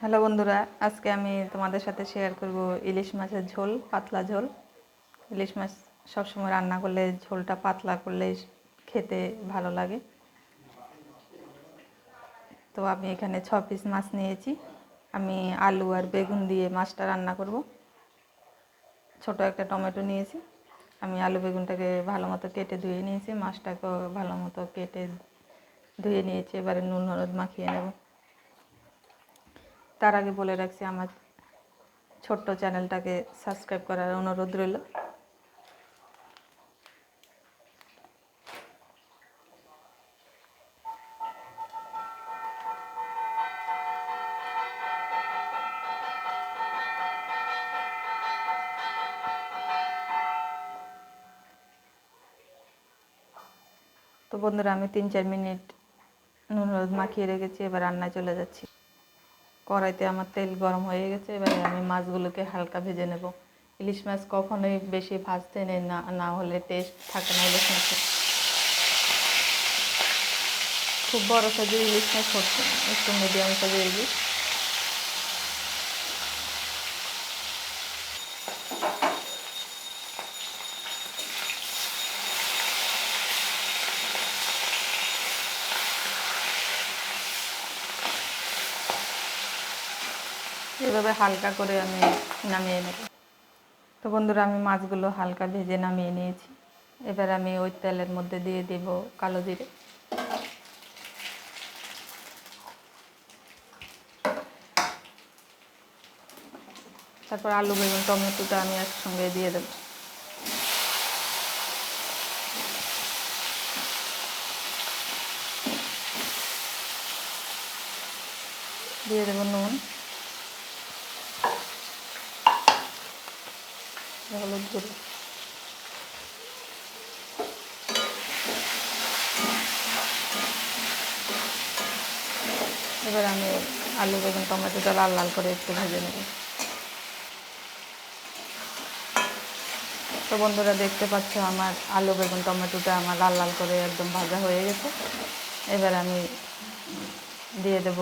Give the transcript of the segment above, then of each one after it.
Hello বন্ধুরা, আজকে আমি তোমাদের সাথে শেয়ার করব ইলিশ মাছের ঝোল, পাতলা ঝোল। ইলিশ মাছ সবসময় রান্না করলে ঝোলটা পাতলা করলে খেতে ভালো লাগে। তো আমি এখানে ছ পিস মাছ নিয়েছি। আমি আলু আর বেগুন দিয়ে মাছটা রান্না করব। ছোট একটা টমেটো নিয়েছি। আমি আলু বেগুনটাকে ভালো মতো কেটে ধুয়ে নিয়েছি। মাছটাকেও ভালো মতো কেটে ধুয়ে নিয়েছি। এবারে নুন, হলুদ মাখিয়ে নেব। তার আগে বলে রাখছি, আমার ছোট্ট চ্যানেলটাকে সাবস্ক্রাইব করার অনুরোধ রইল। তো বন্ধুরা, আমি তিন চার মিনিট নুন হলুদ মাখিয়ে রেখেছি, এবার রান্নায় চলে যাচ্ছি। কড়াইতে আমার তেল গরম হয়ে গেছে, এবার আমি মাছগুলোকে হালকা ভেজে নেব। ইলিশ মাছ কখনোই বেশি ভাজতে নেই, না না হলে টেস্ট থাকে না ইলিশ মাছ। খুব বড় সাইজের ইলিশ মাছ হচ্ছে, একটু মিডিয়াম সাইজের ইলিশ। এভাবে হালকা করে আমি নামিয়ে নেব। তো বন্ধুরা, আমি মাছগুলো হালকা ভেজে নামিয়ে নিয়েছি। এবার আমি ওই তেলের মধ্যে দিয়ে দেব কালো জিরে। তারপর আলু বেগুন, টমেটোটা আমি একসঙ্গে দিয়ে দেবো। দিয়ে দেবো নুন। হলুদ গুঁড়ো। এবার আমি আলু, বেগুন টমেটোটা লাল লাল করে একটু ভেজে নেব। তো বন্ধুরা দেখতে পাচ্ছ আমার আলু, বেগুন, টমেটোটা আমার লাল লাল করে একদম ভাজা হয়ে গেছে। এবার আমি দিয়ে দেব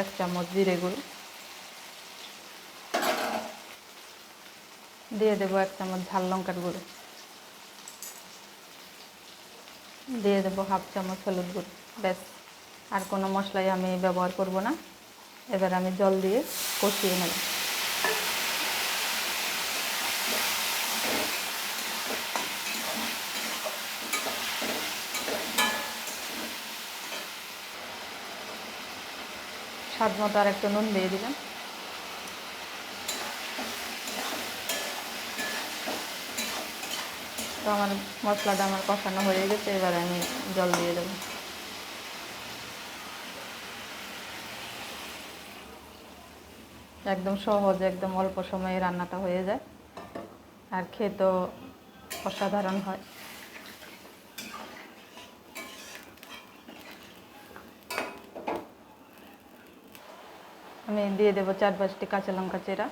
এক চামচ জিরে গুঁড়ো। দিয়ে দেবো এক চামচ ঝাল লঙ্কার গুঁড়ো। দিয়ে দেবো হাফ চামচ হলুদ গুঁড়ো, ব্যাস। আর কোনো মশলাই আমি ব্যবহার করব না। এবার আমি জল দিয়ে কষিয়ে নেব। স্বাদ মতো আর একটু নুন দিয়ে দিলাম। তো আমার মশলাটা আমার কষানো হয়ে গেছে, এবারে আমি জল দিয়ে দেবো। একদম সহজ, একদম অল্প সময়ে রান্নাটা হয়ে যায়। আর খেতেও অসাধারণ হয়। আমি দিয়ে দেবো চার পাঁচটি কাঁচা লঙ্কা চেরা।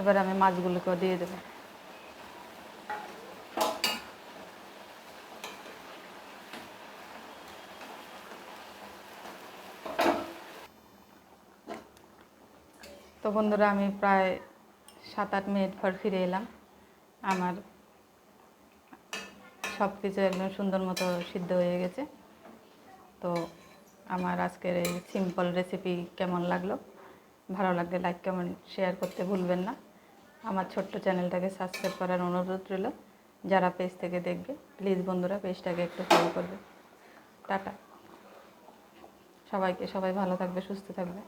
এবার আমি মাছগুলোকেও দিয়ে দেবো। তো বন্ধুরা, আমি প্রায় সাত আট মিনিট পর ফিরে এলাম। আমার সব কিছু একদম সুন্দর মতো সিদ্ধ হয়ে গেছে। তো আমার আজকের এই সিম্পল রেসিপি কেমন লাগল? ভালো লাগলে লাইক কমেন্ট শেয়ার করতে ভুলবেন না। আমার ছোট্ট চ্যানেলটাকে সাবস্ক্রাইব করার অনুরোধ রইল। যারা পেজ থেকে দেখবে প্লিজ বন্ধুরা পেজটাকে একটু ফলো করবে। টাটা। সবাইকে সবাই ভালো থাকবে, সুস্থ থাকবে।